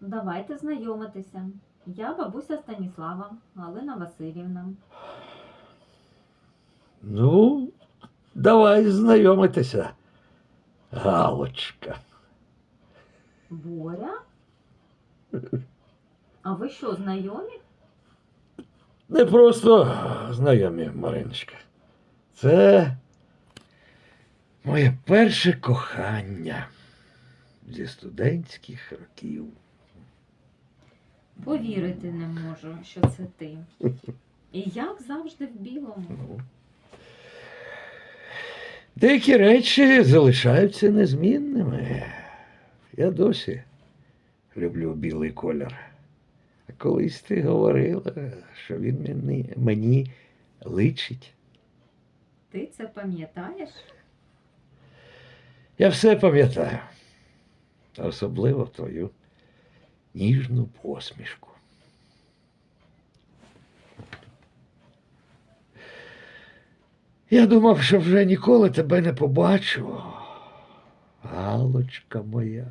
Давайте знайомитися. Я бабуся Станіслава, Галина Васильівна. Ну, давай знайомитися, Галочка. Боря? А ви що, знайомі? Не просто знайомі, Мариночка. Це моє перше кохання зі студентських років. Повірити не можу, що це ти. І як завжди в білому. Ну. Деякі речі залишаються незмінними. Я досі люблю білий колір. А колись ти говорила, що він мені, мені личить. Ти це пам'ятаєш? Я все пам'ятаю. Особливо твою ніжну посмішку. Я думав, що вже ніколи тебе не побачу. Галочка моя.